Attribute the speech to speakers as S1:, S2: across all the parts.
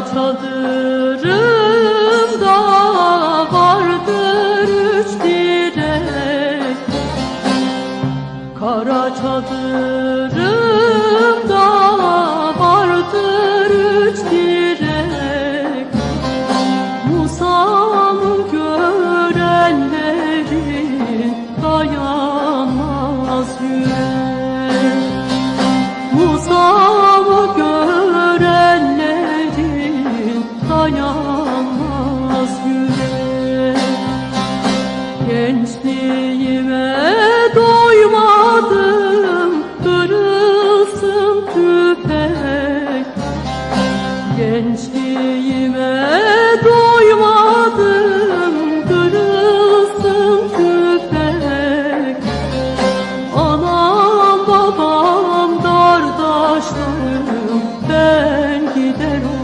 S1: çadırımda vardır üç direk Kara çadırımda aşkım ben giderim.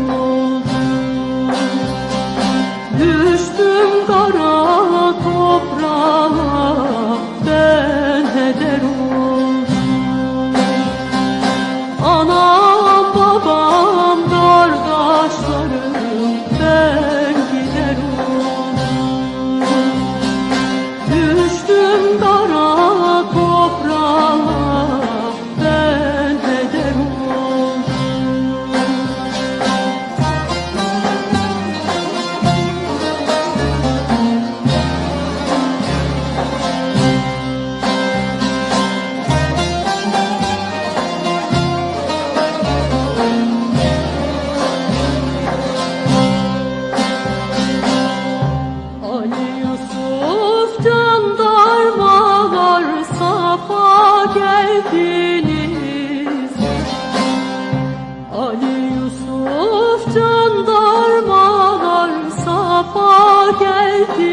S1: hepiniz Ali Yusuf can darmalar safa geldi.